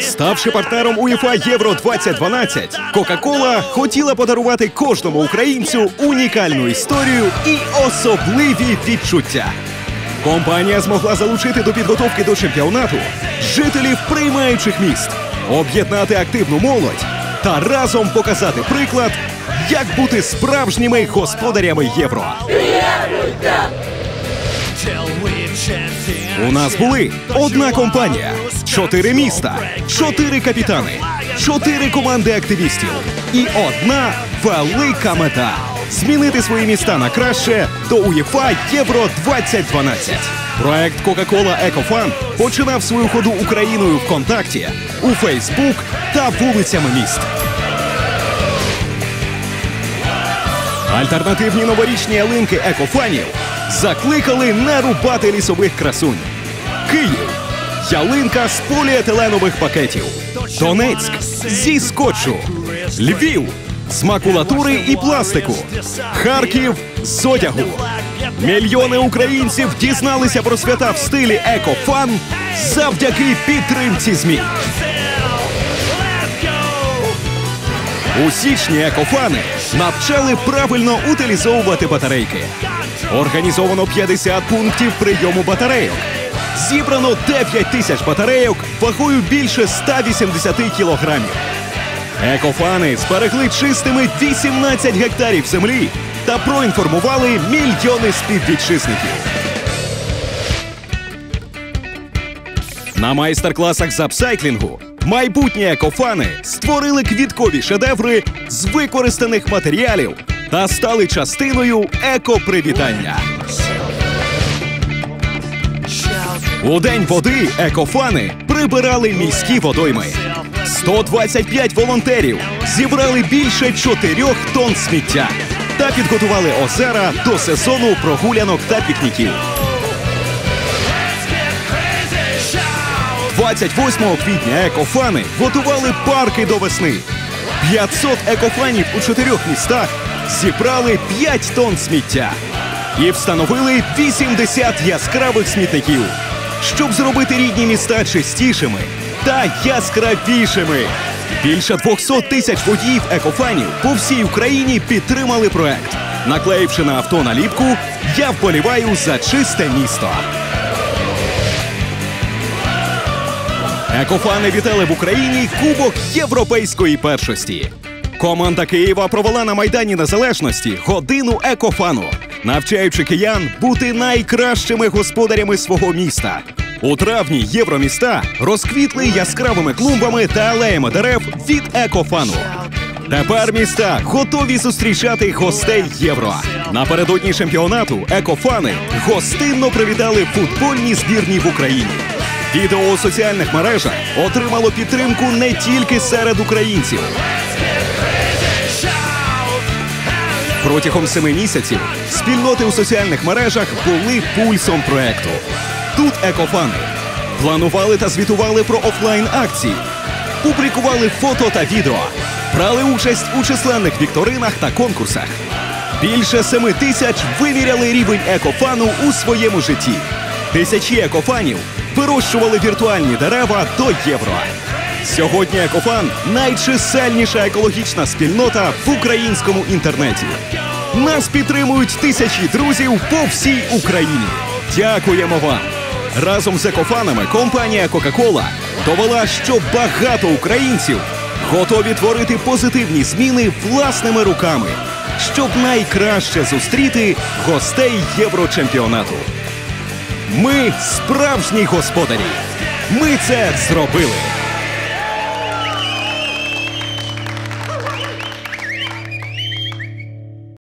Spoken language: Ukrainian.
Ставши партнером УЄФА Євро 2012, Кока-Кола хотіла подарувати кожному українцю унікальну історію і особливі відчуття. Компанія змогла залучити до підготовки до чемпіонату жителів приймаючих міст, об'єднати активну молодь та разом показати приклад, як бути справжніми господарями євро. У нас були одна компанія, чотири міста, чотири капітани, чотири команди активістів і одна велика мета змінити свої міста на краще до УЄФА Євро 2012. Проект Coca-Cola EcoFun починав свою ходу Україною ВКонтакті, у Фейсбук та вулицями міст. Альтернативні новорічні ялинки екофанів закликали не рубати лісових красунь. Київ ялинка з поліетиленових пакетів. Донецьк зі скотчу. Львів з макулатури і пластику. Харків з одягу. Мільйони українців дізналися про свята в стилі екофан завдяки підтримці ЗМІ. У січні екофани навчали правильно утилізовувати батарейки. Організовано 50 пунктів прийому батарейок. Зібрано 9 тисяч батарейок вагою більше 180 кілограмів. Екофани зберегли чистими 18 гектарів землі та проінформували мільйони співвітчизників. На майстер-класах з апсайклінгу майбутні екофани створили квіткові шедеври з використаних матеріалів та стали частиною екопривітання. У день води екофани прибирали міські водойми. 125 волонтерів зібрали більше 4 тонн сміття та підготували озера до сезону прогулянок та пікніків. 28 квітня екофани готували парки до весни. 500 екофанів у чотирьох містах зібрали 5 тонн сміття і встановили 80 яскравих смітників, щоб зробити рідні міста чистішими та яскравішими. Більше 200 тисяч водіїв екофанів по всій Україні підтримали проект, наклеївши на авто наліпку Я вболіваю за чисте місто. Екофани вітали в Україні Кубок європейської першості. Команда Києва провела на Майдані Незалежності годину екофану, навчаючи киян бути найкращими господарями свого міста. У травні євроміста розквітли яскравими клумбами та алеями дерев від екофану. Тепер міста готові зустрічати гостей євро. Напередодні чемпіонату екофани гостинно привітали футбольні збірні в Україні. Відео у соціальних мережах отримало підтримку не тільки серед українців. Протягом семи місяців спільноти у соціальних мережах були пульсом проекту. Тут екофани планували та звітували про офлайн акції, публікували фото та відео, брали участь у численних вікторинах та конкурсах. Більше семи тисяч виміряли рівень екофану у своєму житті. Тисячі екофанів вирощували віртуальні дерева до євро. Сьогодні екофан найчисельніша екологічна спільнота в українському інтернеті. Нас підтримують тисячі друзів по всій Україні. Дякуємо вам! Разом з екофанами компанія Coca-Cola довела, що багато українців готові творити позитивні зміни власними руками, щоб найкраще зустріти гостей Єврочемпіонату. Ми справжні господарі. Ми це зробили.